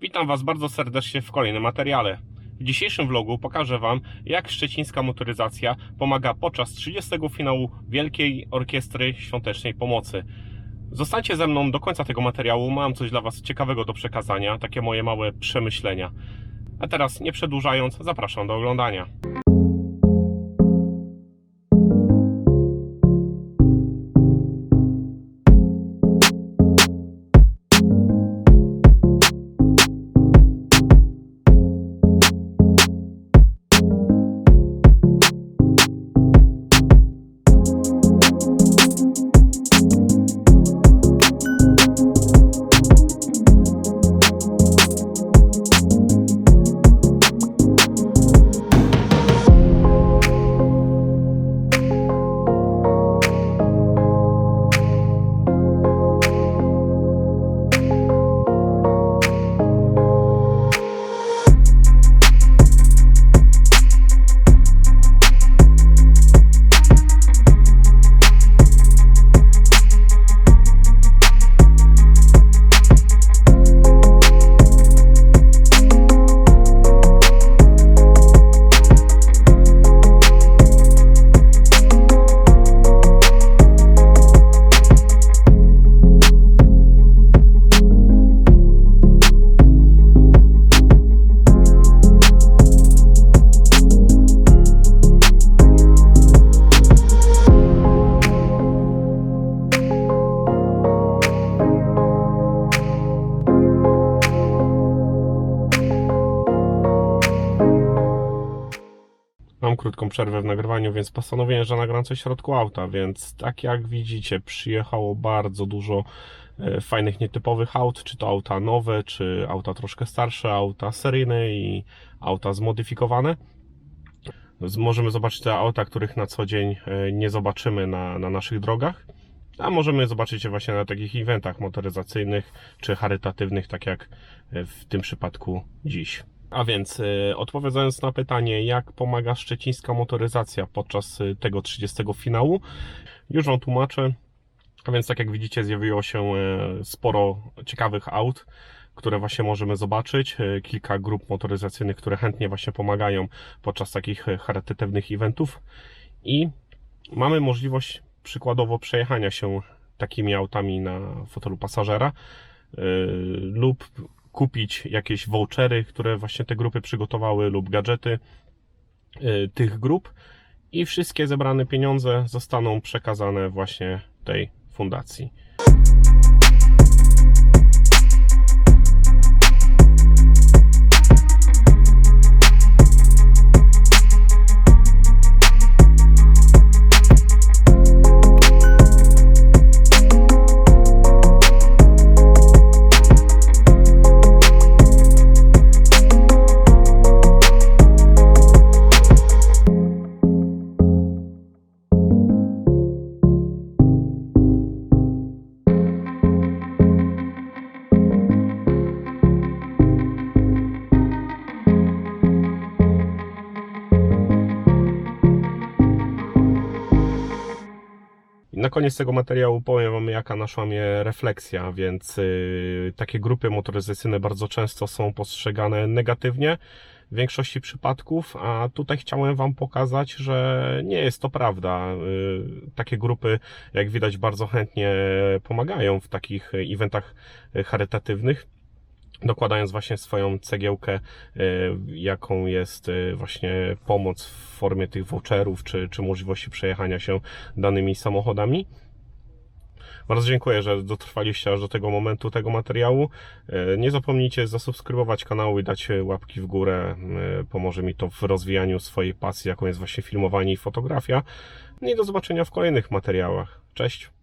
Witam Was bardzo serdecznie w kolejnym materiale. W dzisiejszym vlogu pokażę Wam, jak szczecińska motoryzacja pomaga podczas 30. finału Wielkiej Orkiestry Świątecznej Pomocy. Zostańcie ze mną do końca tego materiału, mam coś dla Was ciekawego do przekazania, takie moje małe przemyślenia. A teraz, nie przedłużając, zapraszam do oglądania. Mam krótką przerwę w nagrywaniu, więc postanowiłem, że nagram coś w środku auta, więc tak jak widzicie, przyjechało bardzo dużo e, fajnych, nietypowych aut, czy to auta nowe, czy auta troszkę starsze, auta seryjne i auta zmodyfikowane. Możemy zobaczyć te auta, których na co dzień e, nie zobaczymy na, na naszych drogach, a możemy zobaczyć je właśnie na takich eventach motoryzacyjnych czy charytatywnych, tak jak e, w tym przypadku dziś. A więc y, odpowiadając na pytanie, jak pomaga szczecińska motoryzacja podczas y, tego 30 finału, już Wam tłumaczę. A więc tak jak widzicie, zjawiło się y, sporo ciekawych aut, które właśnie możemy zobaczyć. Kilka grup motoryzacyjnych, które chętnie właśnie pomagają podczas takich charytatywnych eventów. I mamy możliwość przykładowo przejechania się takimi autami na fotelu pasażera lub kupić jakieś vouchery, które właśnie te grupy przygotowały lub gadżety y, tych grup i wszystkie zebrane pieniądze zostaną przekazane właśnie tej fundacji. Na koniec tego materiału powiem Wam, jaka naszła mnie refleksja, więc y, takie grupy motoryzacyjne bardzo często są postrzegane negatywnie w większości przypadków, a tutaj chciałem Wam pokazać, że nie jest to prawda. Y, takie grupy, jak widać, bardzo chętnie pomagają w takich eventach charytatywnych dokładając właśnie swoją cegiełkę, y, jaką jest y, właśnie pomoc w formie tych voucherów, czy, czy możliwości przejechania się danymi samochodami. Bardzo dziękuję, że dotrwaliście aż do tego momentu tego materiału. Y, Nie zapomnijcie zasubskrybować kanału i dać łapki w górę. Pomoże mi to w rozwijaniu swojej pasji, jaką jest właśnie filmowanie i fotografia. No I do zobaczenia w kolejnych materiałach. Cześć!